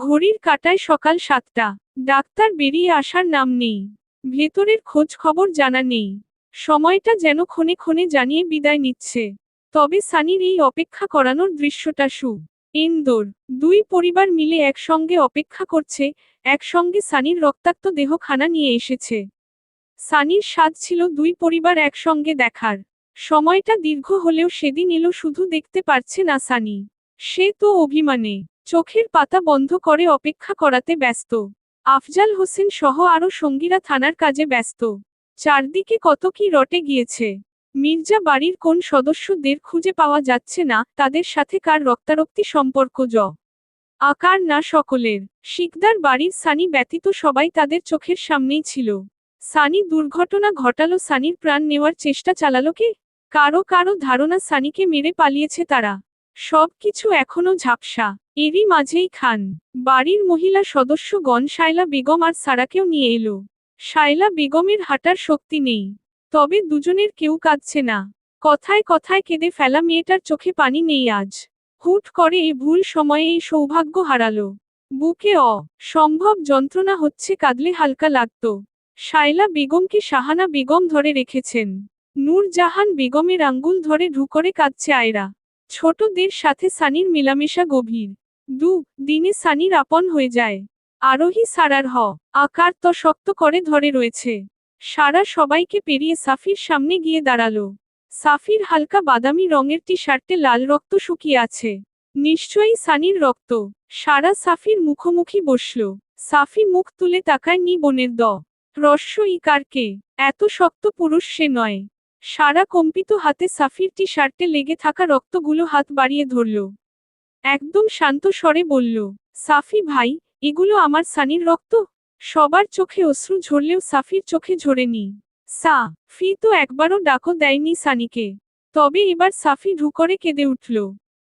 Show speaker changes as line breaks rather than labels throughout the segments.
ঘড়ির কাটায় সকাল সাতটা। ডাক্তার বেরিয়ে আসার নাম নেই। ভেতরের খোঁজ খবর জানা নেই। সময়টা যেন ক্ষণে ক্ষণে জানিয়ে বিদায় নিচ্ছে। তবে সানির এই অপেক্ষা করানোর দৃশ্যটা সু। ইন্দোর। দুই পরিবার মিলে একসঙ্গে অপেক্ষা করছে, একসঙ্গে সানির রক্তাক্ত দেহখানা নিয়ে এসেছে। সানির স্বাদ ছিল দুই পরিবার একসঙ্গে দেখার। সময়টা দীর্ঘ হলেও সেদিন এলো শুধু দেখতে পারছে না সানি। সে তো অভিমানে। চোখের পাতা বন্ধ করে অপেক্ষা করাতে ব্যস্ত। আফজাল হোসেন সহ আরও সঙ্গীরা থানার কাজে ব্যস্ত। চারদিকে কত কি রটে গিয়েছে। মির্জা বাড়ির কোন সদস্যদের খুঁজে পাওয়া যাচ্ছে না, তাদের সাথে কার রক্তারক্তি সম্পর্ক জ। আকার না সকলের। শিকদার বাড়ির সানি ব্যতীত সবাই তাদের চোখের সামনেই ছিল। সানি দুর্ঘটনা ঘটালো সানির প্রাণ নেওয়ার চেষ্টা চালালো কে? কারও কারও ধারণা সানিকে মেরে পালিয়েছে তারা। সব কিছু এখনও ঝাপসা। এরই মাঝেই খান। বাড়ির মহিলা সদস্যগণ শায়লা বেগম আর সারাকেও নিয়ে এলো। শায়লা বেগমের হাঁটার শক্তি নেই। তবে দুজনের কেউ কাঁদছে না। কথায় কথায় কেঁদে ফেলা মেয়েটার চোখে পানি নেই আজ। হুট করে এই ভুল সময়ে এই সৌভাগ্য হারালো। বুকে অ, সম্ভব যন্ত্রণা হচ্ছে কাঁদলে হালকা লাগত। শায়লা বেগমকে শাহানা বেগম ধরে রেখেছেন। নূরজাহান বেগমের আঙ্গুল ধরে ঢুকরে কাঁদছে আয়রা। ছোটদের সাথে সানির মেলামেশা গভীর। দু, দিনে সানির আপন হয়ে যায়। আরোহী সারার হ, আকার তো শক্ত করে ধরে রয়েছে। সারা সবাইকে পেরিয়ে সাফির সামনে গিয়ে দাঁড়াল। সাফির হালকা বাদামি রঙের টি শার্টে লাল রক্ত শুকিয়ে আছে। নিশ্চয়ই সানির রক্ত। সারা সাফির মুখোমুখি বসল। সাফি মুখ তুলে তাকায় নি বোনের দ। রস্য ইকারকে এত শক্ত পুরুষ সে নয়। সারা কম্পিত হাতে সাফির টি শার্টে লেগে থাকা রক্তগুলো হাত বাড়িয়ে ধরল। একদম শান্ত স্বরে বলল, সাফি ভাই, এগুলো আমার সানির রক্ত? সবার চোখে অশ্রু ঝরলেও সাফির চোখে ঝরেনি। সা, ফি তো একবারও ডাকো দেয়নি সানিকে। তবে এবার সাফি ঢুকরে কেঁদে উঠল।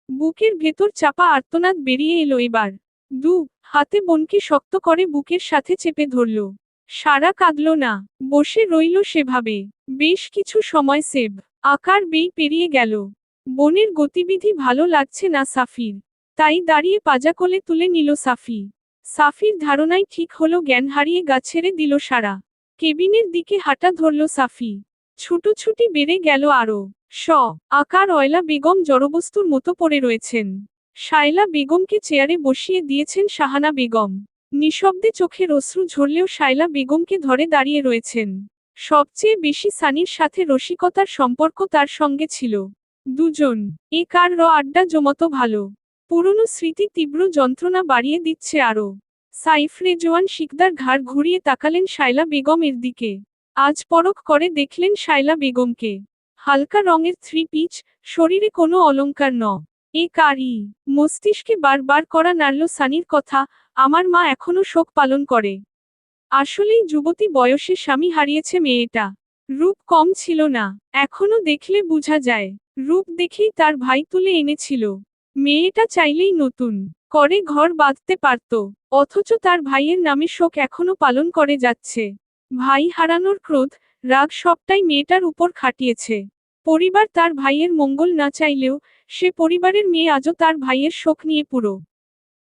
বুকের ভেতর চাপা আর্তনাদ বেরিয়ে এলো এবার। দু, হাতে বোনকে শক্ত করে বুকের সাথে চেপে ধরল। সারা কাঁদল না, বসে রইল সেভাবে। বেশ কিছু সময় সেব, আকার বেই পেরিয়ে গেল। বোনের গতিবিধি ভালো লাগছে না সাফির। তাই দাঁড়িয়ে পাজা কোলে তুলে নিল সাফি। সাফির ধারণাই ঠিক হলো জ্ঞান হারিয়ে গা ছেড়ে দিল সারা। কেবিনের দিকে হাঁটা ধরল সাফি। ছুটোছুটি বেড়ে গেল আরও। স আকার অয়লা বেগম জড়বস্তুর মতো পড়ে রয়েছেন। শায়লা বেগমকে চেয়ারে বসিয়ে দিয়েছেন শাহানা বেগম। নিঃশব্দে চোখের অশ্রু ঝরলেও শায়লা বেগমকে ধরে দাঁড়িয়ে রয়েছেন। সবচেয়ে বেশি সানির সাথে রসিকতার সম্পর্ক তার সঙ্গে ছিল। দুজন, এ কার র আড্ডা জমতো ভালো। পুরনো স্মৃতি তীব্র যন্ত্রণা বাড়িয়ে দিচ্ছে আরও। সাইফ রেজওয়ান শিকদার ঘাড় ঘুরিয়ে তাকালেন শায়লা বেগম এর দিকে। আজ পরখ করে দেখলেন শায়লা বেগমকে। হালকা রঙের থ্রি পিচ, শরীরে কোনো অলঙ্কার ন। এ কারি মস্তিষ্কে বারবার করা নাড়ল সানির কথা, আমার মা এখনও শোক পালন করে। আসলেই যুবতী বয়সে স্বামী হারিয়েছে মেয়েটা। রূপ কম ছিল না, এখনও দেখলে বোঝা যায়। রূপ দেখেই তার ভাই তুলে এনেছিল। মেয়েটা চাইলেই নতুন, করে ঘর বাঁধতে পারত, অথচ তার ভাইয়ের নামে শোক এখনও পালন করে যাচ্ছে। ভাই হারানোর ক্রোধ, রাগ সবটাই মেয়েটার উপর খাটিয়েছে। পরিবার তার ভাইয়ের মঙ্গল না চাইলেও সে পরিবারের মেয়ে আজও তার ভাইয়ের শোক নিয়ে পুরো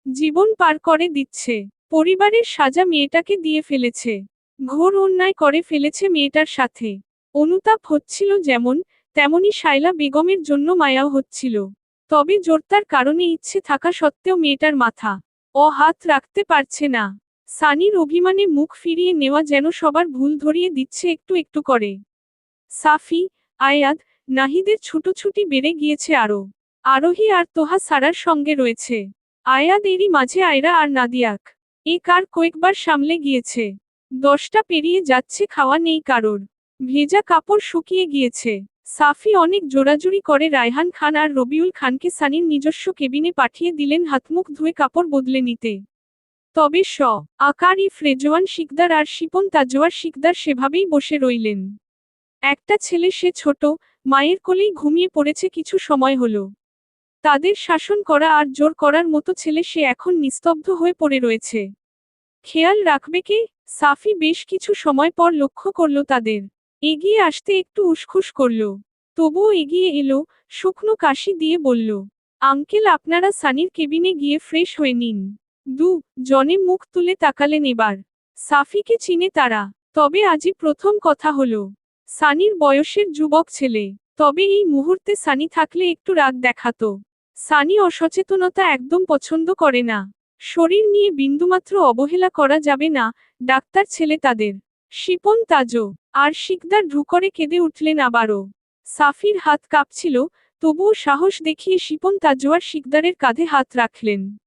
জীবন পার করে দিচ্ছে। পরিবারের সাজা মেয়েটাকে দিয়ে ফেলেছে। ঘোর অন্যায় করে ফেলেছে মেয়েটার সাথে। অনুতাপ হচ্ছিল যেমন, তেমনি শায়লা বেগমের জন্য মায়াও হচ্ছিল। তবে জোরতার কারণে ইচ্ছে থাকা সত্ত্বেও মেয়েটার মাথা ও হাত রাখতে পারছে না। সানির অভিমানে মুখ ফিরিয়ে নেওয়া যেন সবার ভুল ধরিয়ে দিচ্ছে একটু একটু করে। সাফি আয়াদ নাহিদের ছুটোছুটি বেড়ে গিয়েছে আরও। আরোহী আর তোহা সারার সঙ্গে রয়েছে। আয়াদ এরই মাঝে আয়রা আর নাদিয়াক। এ কার কয়েকবার সামলে গিয়েছে। দশটা পেরিয়ে যাচ্ছে, খাওয়া নেই কারোর। ভেজা কাপড় শুকিয়ে গিয়েছে। সাফি অনেক জোরাজুরি করে রায়হান খান আর রবিউল খানকে সানির নিজস্ব কেবিনে পাঠিয়ে দিলেন হাতমুখ ধুয়ে কাপড় বদলে নিতে। তবে স, আকার ইফ, রেজওয়ান শিকদার আর শিপন তাজওয়ার শিকদার সেভাবেই বসে রইলেন। একটা ছেলে, সে ছোট মায়ের কোলেই ঘুমিয়ে পড়েছে কিছু সময় হলো। তাদের শাসন করা আর জোর করার মতো ছেলে সে এখন নিস্তব্ধ হয়ে পড়ে রয়েছে। খেয়াল রাখবে কে? সাফি বেশ কিছু সময় পর লক্ষ্য করল তাদের। এগিয়ে আসতে একটু উসখুস করল। তবুও এগিয়ে এলো, শুকনো কাশি দিয়ে বলল, আঙ্কেল, আপনারা সানির কেবিনে গিয়ে ফ্রেশ হয়ে নিন। দু, জনে মুখ তুলে তাকালেন এবার। সাফিকে চিনে তারা। তবে আজই প্রথম কথা হলো। সানির বয়সের যুবক ছেলে। তবে এই মুহূর্তে সানি থাকলে একটু রাগ দেখাতো। সানি অসচেতনতা একদম পছন্দ করে না। শরীর নিয়ে বিন্দুমাত্র অবহেলা করা যাবে না, ডাক্তার ছেলে তাদের। শিপন তাজো, আর শিকদার ঢুকরে কেঁদে উঠলেন আবারও। সাফির হাত কাঁপছিল, তবুও সাহস দেখিয়ে শিপন তাজোয়ার শিকদারের কাঁধে হাত রাখলেন।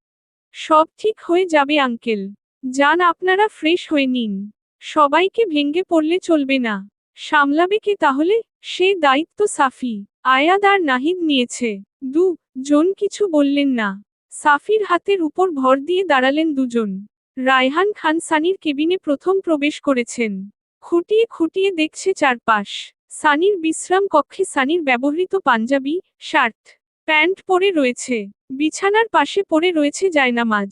সব ঠিক হয়ে যাবে আঙ্কেল। যান আপনারা ফ্রেশ হয়ে নিন। সবাইকে ভেঙ্গে পড়লে চলবে না। সামলাবে কে তাহলে? সে দায়িত্ব সাফি। আয়াদ আর নাহিদ নিয়েছে। দু, জন কিছু বললেন না। সাফির হাতের উপর ভর দিয়ে দাঁড়ালেন দুজন। রায়হান খান সানির কেবিনে প্রথম প্রবেশ করেছেন। খুঁটিয়ে খুঁটিয়ে দেখছে চারপাশ। সানির বিশ্রাম কক্ষে সানির ব্যবহৃত পাঞ্জাবি, শার্ট, প্যান্ট পরে রয়েছে। বিছানার পাশে পড়ে রয়েছে জায়নামাজ।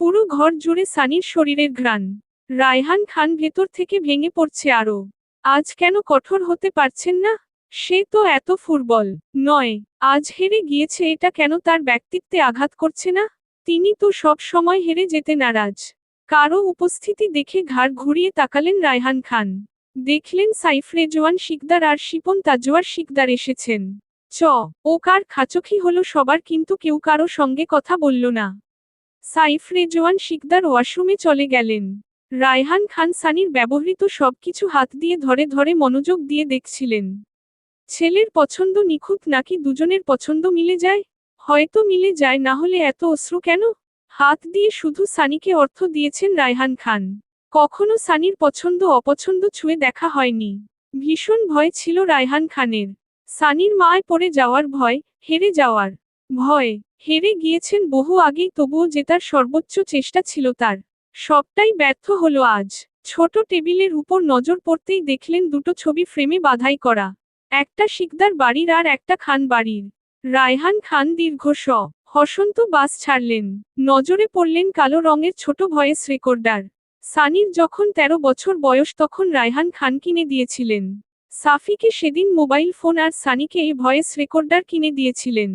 পুরো ঘর জুড়ে সানির শরীরের ঘ্রাণ। রায়হান খান ভেতর থেকে ভেঙে পড়ছে আরও। আজ কেন কঠোর হতে পারছেন না? সে তো এত ফুটবল নয়, আজ হেরে গিয়েছে এটা কেন তার ব্যক্তিত্বে আঘাত করছে না? তিনি তো সব সময় হেরে যেতে নারাজ। কারও উপস্থিতি দেখে ঘাড় ঘুরিয়ে তাকালেন রায়হান খান। দেখলেন সাইফ রেজওয়ান শিকদার আর শিপন তাজওয়ার শিকদার এসেছেন। চ, ও কার খাচোখি হলো সবার কিন্তু কেউ কারও সঙ্গে কথা বলল না। সাইফ রেজওয়ান শিকদার ওয়াশরুমে চলে গেলেন। রায়হান খান সানির ব্যবহৃত সবকিছু হাত দিয়ে ধরে ধরে মনোযোগ দিয়ে দেখছিলেন। ছেলের পছন্দ নিখুঁত নাকি দুজনের পছন্দ মিলে যায়? হয়তো মিলে যায়, না হলে এত অশ্রু কেন? হাত দিয়ে শুধু সানিকে অর্থ দিয়েছেন রায়হান খান। কখনো সানির পছন্দ অপছন্দ ছুঁয়ে দেখা হয়নি। ভীষণ ভয় ছিল রায়হান খানের। সানির মায় পড়ে যাওয়ার ভয়, হেরে যাওয়ার ভয়, হেরে গিয়েছেন বহু আগেই, তবুও জেতার সর্বোচ্চ চেষ্টা ছিল তার। সবটাই ব্যর্থ হলো আজ। ছোট টেবিলের উপর নজর পড়তেই দেখলেন দুটো ছবি ফ্রেমে বাধাই করা। একটা শিকদার বাড়ির আর একটা খান বাড়ির। রায়হান খান দীর্ঘ স হসন্ত বাস ছাড়লেন। নজরে পড়লেন কালো রঙের ছোট ভয়েস রেকর্ডার। সানির যখন ১৩ বছর বয়স তখন রায়হান খান কিনে দিয়েছিলেন। সাফিকে সেদিন মোবাইল ফোন আর সানিকে এই ভয়েস রেকর্ডার কিনে দিয়েছিলেন।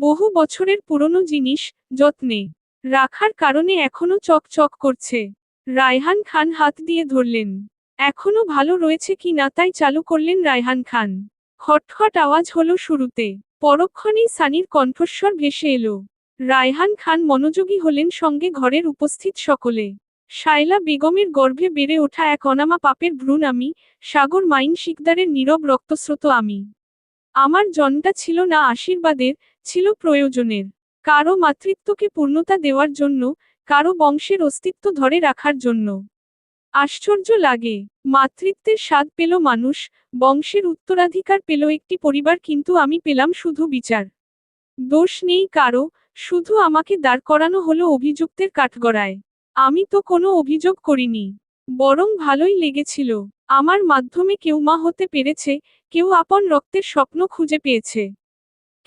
বহু বছরের পুরনো জিনিস, যত্নে। রাখার কারণে এখনও চকচক করছে। রায়হান খান হাত দিয়ে ধরলেন। এখনও ভালো রয়েছে কি না তাই চালু করলেন রায়হান খান। খটখট আওয়াজ হলো শুরুতে। পরক্ষণেই সানির কণ্ঠস্বর ভেসে এলো। রায়হান খান মনোযোগী হলেন সঙ্গে ঘরের উপস্থিত সকলে। শায়লা বেগমের গর্ভে বেড়ে ওঠা এক অনামা পাপের ভ্রূণ আমি, সাগর মাইন শিকদারের নীরব রক্তস্রোত আমি। আমার জন্মটা ছিল না আশীর্বাদের, ছিল প্রয়োজনের। কারও মাতৃত্বকে পূর্ণতা দেওয়ার জন্য, কারও বংশের অস্তিত্ব ধরে রাখার জন্য। আশ্চর্য লাগে, মাতৃত্বের স্বাদ পেল মানুষ, বংশের উত্তরাধিকার পেল একটি পরিবার কিন্তু আমি পেলাম শুধু বিচার। দোষ নেই কারও, শুধু আমাকে দাঁড় করানো হলো অভিযুক্তের কাঠগড়ায়। আমি তো কোনো অভিযোগ করিনি। বরং ভালোই লেগেছিল। আমার মাধ্যমে কেউ মা হতে পেরেছে, কেউ আপন রক্তের স্বপ্ন খুঁজে পেয়েছে।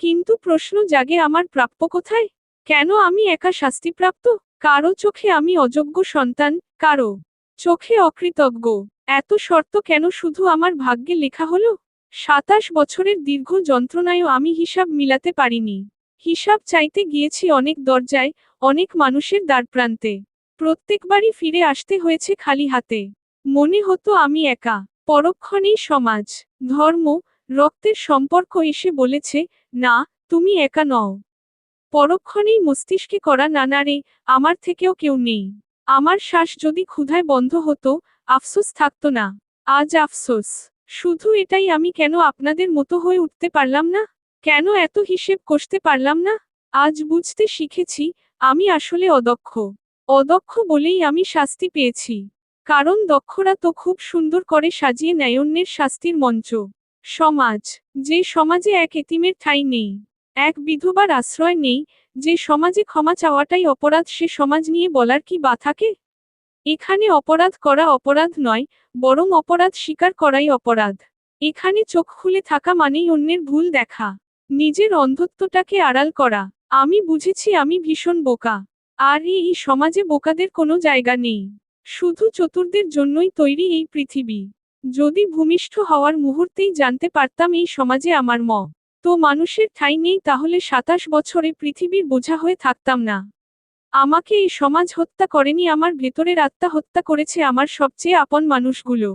কিন্তু প্রশ্ন জাগে আমার প্রাপ্য কোথায়? কেন আমি একা শাস্তিপ্রাপ্ত? কারও চোখে আমি অযোগ্য সন্তান, কারও চোখে অকৃতজ্ঞ। এত শর্ত কেন শুধু আমার ভাগ্যে লেখা হলো? সাতাশ বছরের দীর্ঘ যন্ত্রণায়ও আমি হিসাব মিলাতে পারিনি। হিসাব চাইতে গিয়েছি অনেক দরজায়, অনেক মানুষের দ্বারপ্রান্তে। প্রত্যেকবারই ফিরে আসতে হয়েছে খালি হাতে। মনে হতো আমি একা। পরক্ষণেই সমাজ, ধর্ম রক্তের সম্পর্ক এসে বলেছে, না, তুমি একা নও। পরক্ষণেই মস্তিষ্কে করা নানারে আমার থেকেও কেউ নেই। আমার শ্বাস যদি ক্ষুধায় বন্ধ হতো, আফসোস থাকতো না। আজ আফসোস। শুধু এটাই আমি কেন আপনাদের মতো হয়ে উঠতে পারলাম না? কেন এত হিসেব কষতে পারলাম না? আজ বুঝতে শিখেছি, আমি আসলে অদক্ষ। অদক্ষ বলেই আমি শাস্তি পেয়েছি। কারণ দক্ষরা তো খুব সুন্দর করে সাজিয়ে নেয় শাস্তির মঞ্চ। সমাজ। যে সমাজে এক এতিমের ঠাঁই নেই, এক বিধবার আশ্রয় নেই, যে সমাজে ক্ষমা চাওয়াটাই অপরাধ, সে সমাজ নিয়ে বলার কি বা থাকে? এখানে অপরাধ করা অপরাধ নয়, বরং অপরাধ স্বীকার করাই অপরাধ। এখানে চোখ খুলে থাকা মানেই অন্যের ভুল দেখা। নিজের অন্ধত্বটাকে আড়াল করা। আমি বুঝেছি আমি ভীষণ বোকা। আর এই সমাজে বোকাদের কোনো জায়গা নেই। শুধু চতুরদের জন্যই তৈরি এই পৃথিবী। যদি ভূমিষ্ঠ হওয়ার মুহূর্তেই জানতে পারতাম এই সমাজে আমার ম। তো মানুষের ঠাঁই নেই তাহলে সাতাশ বছরে পৃথিবীর বোঝা হয়ে থাকতাম না। আমাকে এই সমাজ হত্যা করেনি, আমার ভেতরের আত্মা হত্যা করেছে আমার সবচেয়ে আপন মানুষগুলো।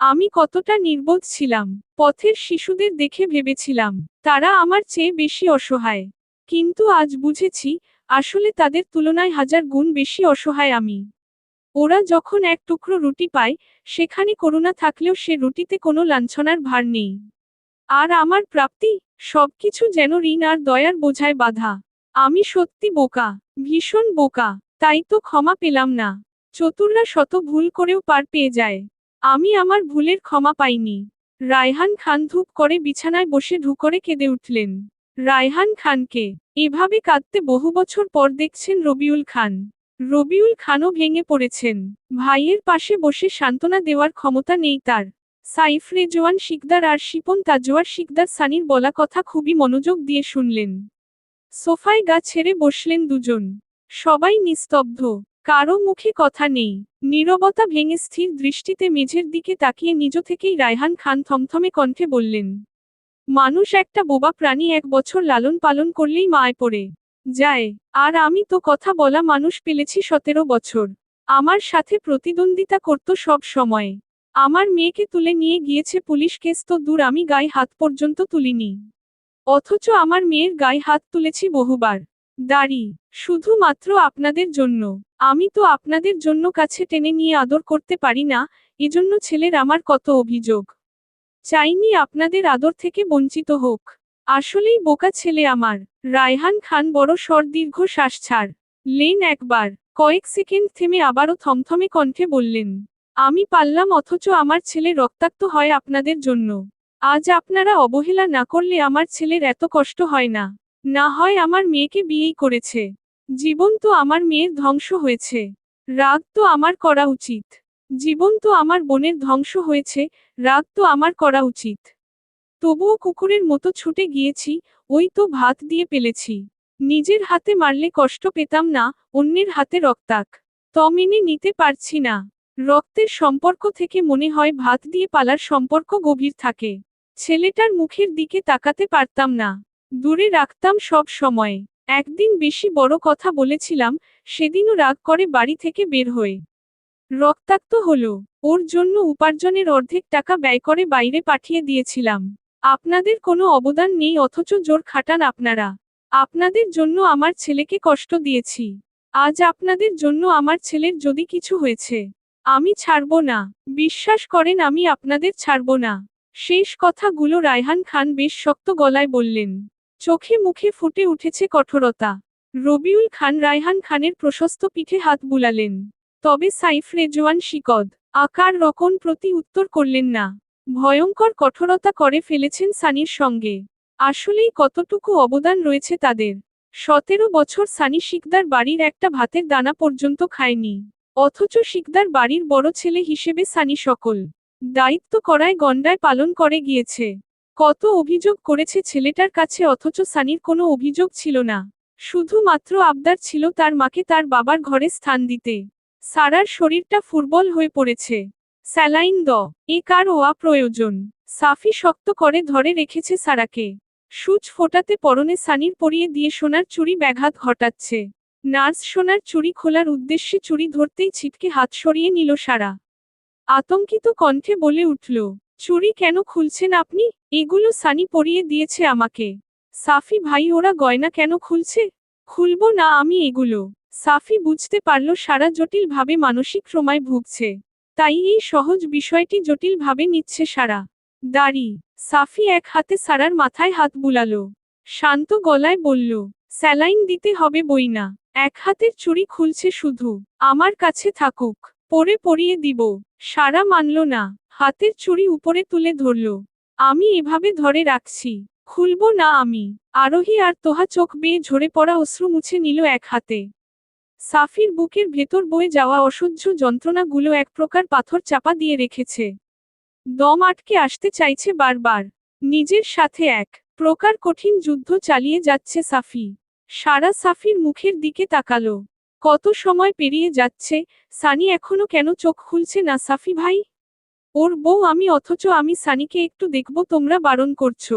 আমি কতটা নির্বোধ ছিলাম, পথের শিশুদের দেখে ভেবেছিলাম, তারা আমার চেয়ে বেশি অসহায়। কিন্তু আজ বুঝেছি, আসলে তাদের তুলনায় হাজার গুণ বেশি অসহায় আমি। ওরা যখন এক টুকরো রুটি পায়, সেখানে করুণা থাকলেও সে রুটিতে কোনো লাঞ্ছনার ভার নেই। আর আমার প্রাপ্তি? সবকিছু যেন ঋণ আর দয়ার বোঝায় বাধা। আমি সত্যি বোকা, ভীষণ বোকা, তাই তো ক্ষমা পেলাম না। চতুররা শত ভুল করেও পার পেয়ে যায়। আমি আমার ভুলের ক্ষমা পাইনি। রায়হান খান ধূপ করে বিছানায় বসে ঢুকরে কেঁদে উঠলেন। রায়হান খানকে এভাবে কাঁদতে বহু বছর পর দেখছেন রবিউল খান। রবিউল খানও ভেঙে পড়েছেন। ভাইয়ের পাশে বসে সান্ত্বনা দেওয়ার ক্ষমতা নেই তার। সাইফ রেজওয়ান শিকদার আর শিপন তাজওয়ার শিকদার সানির বলা কথা খুবই মনোযোগ দিয়ে শুনলেন। সোফায় গা ছেড়ে বসলেন দুজন। সবাই নিস্তব্ধ। কারও মুখে কথা নেই। নীরবতা ভেঙে স্থির দৃষ্টিতে মেঝের দিকে তাকিয়ে নিজ থেকেই রায়হান খান থমথমে কণ্ঠে বললেন, মানুষ একটা বোবা প্রাণী এক বছর লালন পালন করলেই মায় পড়ে। যায় আর আমি তো কথা বলা মানুষ পেলেছি সতেরো বছর। আমার সাথে প্রতিদ্বন্দ্বিতা করত সব সময়। আমার মেয়েকে তুলে নিয়ে গিয়েছে পুলিশ কেস তো দূর, আমি গায়ে হাত পর্যন্ত তুলিনি। অথচ আমার মেয়ের গায়ে হাত তুলেছি বহুবার। দাড়ি, শুধুমাত্র আপনাদের জন্য। আমি তো আপনাদের জন্য কাছে টেনে নিয়ে আদর করতে পারি না, এজন্য ছেলের আমার কত অভিযোগ। চাইনি আপনাদের আদর থেকে বঞ্চিত হোক। আসলেই বোকা ছেলে আমার। রায়হান খান বড় স্বর দীর্ঘ শ্বাস ছাড়। লেন একবার, কয়েক সেকেন্ড থেমে আবারও থমথমে কণ্ঠে বললেন, আমি পারলাম, অথচ আমার ছেলে রক্তাক্ত হয় আপনাদের জন্য। আজ আপনারা অবহেলা না করলে আমার ছেলের এত কষ্ট হয় না। না হয় আমার মেয়েকে বিয়েই করেছে। জীবন তো আমার মেয়ের ধ্বংস হয়েছে। রাগ তো আমার করা উচিত। জীবন তো আমার বোনের ধ্বংস হয়েছে। রাগ তো আমার করা উচিত। তবুও কুকুরের মতো ছুটে গিয়েছি, ওই তো ভাত দিয়ে পেলেছি। নিজের হাতে মারলে কষ্ট পেতাম না, অন্যের হাতে রক্তাক। ত মেনে নিতে পারছি না। রক্তের সম্পর্ক থেকে মনে হয় ভাত দিয়ে পালার সম্পর্ক গভীর থাকে। ছেলেটার মুখের দিকে তাকাতে পারতাম না। দূরে রাখতাম সব সময়। একদিন বেশি বড় কথা বলেছিলাম, সেদিনও রাগ করে বাড়ি থেকে বের হয়ে। রক্তাক্ত হলো। ওর জন্য উপার্জনের অর্ধেক টাকা ব্যয় করে বাইরে পাঠিয়ে দিয়েছিলাম। আপনাদের কোনো অবদান নেই অথচ জোর খাটান আপনারা। আপনাদের জন্য আমার ছেলেকে কষ্ট দিয়েছি। আজ আপনাদের জন্য আমার ছেলের যদি কিছু হয়েছে, আমি ছাড়ব না। বিশ্বাস করেন, আমি আপনাদের ছাড়ব না। শেষ কথাগুলো রায়হান খান বেশ শক্ত গলায় বললেন। চোখে মুখে ফুটে উঠেছে কঠোরতা। রবিউল খান রায়হান খানের প্রশস্ত পিঠে হাত বুলালেন। তবে সাইফ রেজওয়ান শিকদ, আকার রকম প্রতি উত্তর করলেন না। ভয়ঙ্কর কঠোরতা করে ফেলেছেন সানির সঙ্গে। আসলেই কতটুকু অবদান রয়েছে তাদের। সতেরো বছর সানি শিকদার বাড়ির একটা ভাতের দানা পর্যন্ত খায়নি। অথচ শিকদার বাড়ির বড় ছেলে হিসেবে সানি সকল দায়িত্ব করায় গন্ডায় পালন করে গিয়েছে। কত অভিযোগ করেছে ছেলেটার কাছে অথচ সানির কোনো অভিযোগ ছিল না। শুধুমাত্র আবদার ছিল তার মাকে তার বাবার ঘরে স্থান দিতে। সারার শরীরটা ফুটবল হয়ে পড়েছে। স্যালাইন দ। এ কার ওয়া প্রয়োজন? সাফি শক্ত করে ধরে রেখেছে সারাকে। সূচ ফোটাতে পরনে সানির পরিয়ে দিয়ে সোনার চুরি ব্যাঘাত ঘটাচ্ছে। নার্স সোনার চুরি খোলার উদ্দেশ্যে চুরি ধরতেই ছিটকে হাত সরিয়ে নিল সারা। আতঙ্কিত কণ্ঠে বলে উঠল চুরি কেন খুলছেন আপনি? এগুলো সানি পরিয়ে দিয়েছে আমাকে। সাফি ভাই, ওরা গয়না কেন খুলছে? খুলবো না আমি এগুলো। সাফি বুঝতে পারল সারা জটিলভাবে মানসিক ক্রমায় ভুগছে। তাই এই সহজ বিষয়টি জটিলভাবে নিচ্ছে সারা। দাড়ি, সাফি এক হাতে সারার মাথায় হাত বুলালো। শান্ত গলায় বলল, স্যালাইন দিতে হবে বই না এক হাতের চুরি খুলছে শুধু। আমার কাছে থাকুক। পরে পরিয়ে দিব। সারা মানল না। হাতের চুড়ি উপরে তুলে ধরল। আমি এভাবে ধরে রাখছি। খুলব না আমি। আরোহী আর তোহা চোখ বেয়ে ঝরে পড়া অশ্রু মুছে নিল এক হাতে। সাফির বুকের ভেতর বয়ে যাওয়া অসহ্য যন্ত্রণাগুলো এক প্রকার পাথর চাপা দিয়ে রেখেছে। দম আটকে আসতে চাইছে বারবার। নিজের সাথে এক প্রকার কঠিন যুদ্ধ চালিয়ে যাচ্ছে সাফি। সারা সাফির মুখের দিকে তাকালো। কত সময় পেরিয়ে যাচ্ছে, সানি এখনও কেন চোখ খুলছে না? সাফি ভাই? ওর বউ আমি, অথচ আমি সানিকে একটু দেখব, তোমরা বারণ করছ।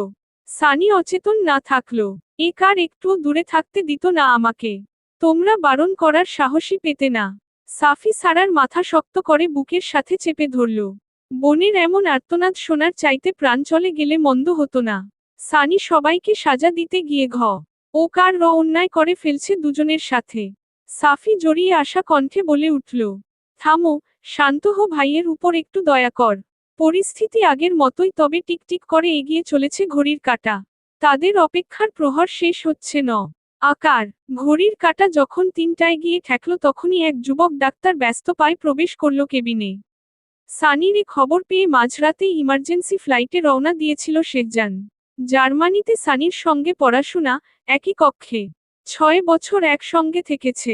সানি অচেতন না থাকল। এ কার একটুও দূরে থাকতে দিত না আমাকে। তোমরা বারণ করার সাহসী পেতে না। সাফি সারার মাথা শক্ত করে বুকের সাথে চেপে ধরল। বোনের এমন আর্তনাদ শোনার চাইতে প্রাণ চলে গেলে মন্দ হতো না। সানি সবাইকে সাজা দিতে গিয়ে ঘ। ও কার র অন্যায় করে ফেলছে দুজনের সাথে। সাফি জড়িয়ে আসা কণ্ঠে বলে উঠল, থামো, শান্ত হো ভাইয়ের উপর একটু দয়া কর। পরিস্থিতি আগের মতোই তবে টিকটিক করে এগিয়ে চলেছে ঘড়ির কাঁটা। তাদের অপেক্ষার প্রহর শেষ হচ্ছে ন। আকার, ঘড়ির কাঁটা যখন তিনটায় গিয়ে ঠেকল তখনই এক যুবক ডাক্তার ব্যস্ত পায় প্রবেশ করল কেবিনে। সানির এ খবর পেয়ে মাঝরাতেই ইমার্জেন্সি ফ্লাইটে রওনা দিয়েছিল শেখজান। জার্মানিতে সানির সঙ্গে পড়াশোনা একই কক্ষে। ছয় বছর একসঙ্গে থেকেছে।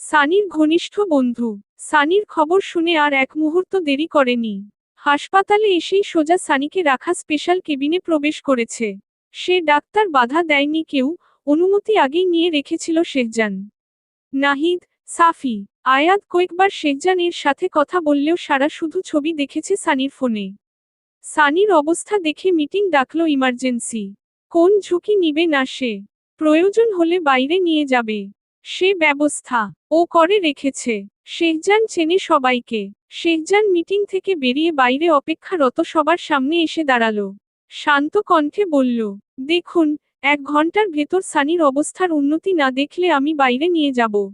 সানির ঘনিষ্ঠ বন্ধু। সানির খবর শুনে আর এক মুহূর্ত দেরি করেনি। হাসপাতালে এসেই সোজা সানিকে রাখা স্পেশাল কেবিনে প্রবেশ করেছে। সে ডাক্তার বাধা দেয়নি কেউ অনুমতি আগেই নিয়ে রেখেছিল শেখজান। নাহিদ, সাফি, আয়াত কয়েকবার শেখজানের সাথে কথা বললেও সারা শুধু ছবি দেখেছে সানির ফোনে। সানির অবস্থা দেখে মিটিং ডাকলো ইমার্জেন্সি। কোন ঝুঁকি নিবে না সে। প্রয়োজন হলে বাইরে নিয়ে যাবে। সে ব্যবস্থা ও করে রেখেছে। শেখজান চেনে সবাইকে। শেখজান মিটিং থেকে বেরিয়ে বাইরে অপেক্ষারত সবার সামনে এসে দাঁড়াল। শান্ত কণ্ঠে বলল, দেখুন এক ঘণ্টার ভেতর সানির অবস্থার উন্নতি না দেখলে আমি বাইরে নিয়ে যাব।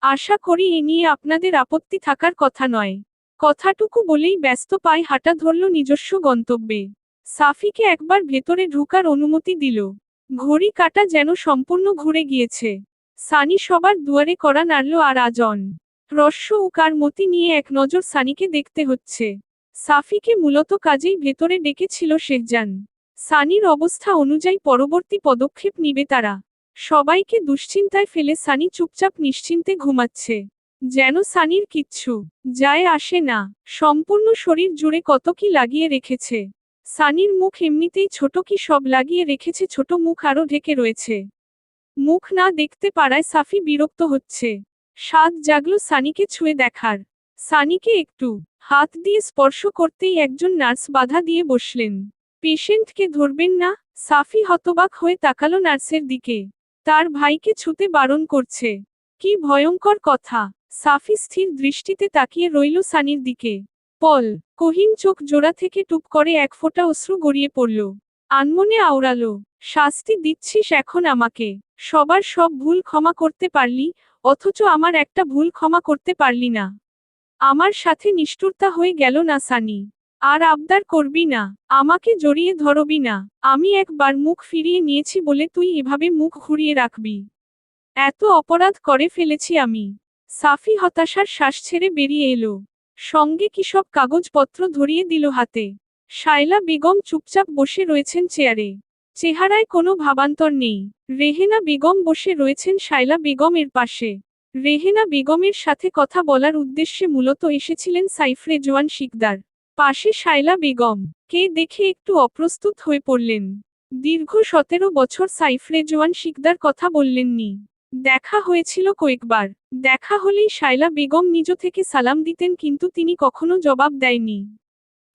আশা করি এ নিয়ে আপনাদের আপত্তি থাকার কথা নয়। কথাটুকু বলেই ব্যস্ত পায় হাঁটা ধরল নিজস্ব গন্তব্যে। সাফিকে একবার ভেতরে ঢুকার অনুমতি দিল। ঘড়ি কাটা যেন সম্পূর্ণ ঘুরে গিয়েছে। সানি সবার দুয়ারে করা নাড়ল, আর আজন রস্য ও মতি নিয়ে এক নজর সানিকে দেখতে হচ্ছে। সাফিকে মূলত কাজেই ভেতরে ডেকেছিল শেখজান সানির অবস্থা অনুযায়ী পরবর্তী পদক্ষেপ নিবে তারা। সবাইকে দুশ্চিন্তায় ফেলে সানি চুপচাপ নিশ্চিন্তে ঘুমাচ্ছে। যেন সানির কিচ্ছু যায় আসে না। সম্পূর্ণ শরীর জুড়ে কত কি লাগিয়ে রেখেছে। সানির মুখ এমনিতেই ছোট কি সব লাগিয়ে রেখেছে, ছোট মুখ আরও ঢেকে রয়েছে। মুখ না দেখতে পারায় সাফি বিরক্ত হচ্ছে। স্বাদ জাগলো সানিকে ছুঁয়ে দেখার। সানিকে একটু হাত দিয়ে স্পর্শ করতেই একজন নার্স বাধা দিয়ে বসলেন। পেশেন্টকে ধরবেন না, সাফি হতবাক হয়ে তাকালো নার্সের দিকে। তার ভাইকে ছুতে বারণ করছে। কি ভয়ঙ্কর কথা। সাফি স্থির দৃষ্টিতে তাকিয়ে রইল সানির দিকে। পল, কহিন চোখ জোড়া থেকে টুপ করে এক ফোঁটা অশ্রু গড়িয়ে পড়ল। আনমনে আওড়ালো, শাস্তি দিচ্ছিস এখন আমাকে। সবার সব ভুল ক্ষমা করতে পারলি, অথচ আমার একটা ভুল ক্ষমা করতে পারলি না। আমার সাথে নিষ্ঠুরতা হয়ে গেল না সানি। আর আবদার করবি না, আমাকে জড়িয়ে ধরবি না, আমি একবার মুখ ফিরিয়ে নিয়েছি বলে তুই এভাবে মুখ ঘুরিয়ে রাখবি। এত অপরাধ করে ফেলেছি আমি। সাফি হতাশার শ্বাস ছেড়ে বেরিয়ে এলো। সঙ্গে কি সব কাগজপত্র ধরিয়ে দিল হাতে। শায়লা বেগম চুপচাপ বসে রয়েছেন চেয়ারে। চেহারায় কোনো ভাবান্তর নেই। রেহেনা বেগম বসে রয়েছেন শায়লা বেগমের পাশে। রেহেনা বেগমের সাথে কথা বলার উদ্দেশ্যে মূলত এসেছিলেন সাইফরে জোয়ান শিকদার। পাশে শায়লা বেগম, কে দেখে একটু অপ্রস্তুত হয়ে পড়লেন। দীর্ঘ সতেরো বছর সাইফরে জোয়ান শিকদার কথা বললেননি। দেখা হয়েছিল কয়েকবার। দেখা হলেই শায়লা বেগম নিজ থেকে সালাম দিতেন কিন্তু তিনি কখনো জবাব দেয়নি।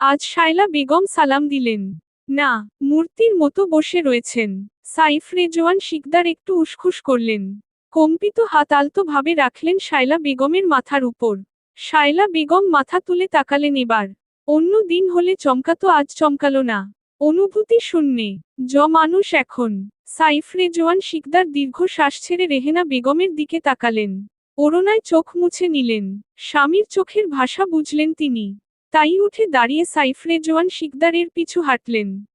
আজ শায়লা বেগম সালাম দিলেন। না, মূর্তির মতো বসে রয়েছেন। সাইফ রেজওয়ান শিকদার একটু উসখুস করলেন। কম্পিত হাত আলতো ভাবে রাখলেন শায়লা বেগমের মাথার উপর। শায়লা বেগম মাথা তুলে তাকালেন এবার। অন্য দিন হলে চমকাতো, আজ চমকালো না। অনুভূতি শূন্যে। জ মানুষ এখন। সাইফ রেজওয়ান শিকদার দীর্ঘ শ্বাস ছেড়ে রেহেনা বেগমের দিকে তাকালেন। ওরনায় চোখ মুছে নিলেন। স্বামীর চোখের ভাষা বুঝলেন তিনি। তাই উঠে দাঁড়িয়ে সাইফ রেজওয়ান শিকদারের পিছু হাঁটলেন।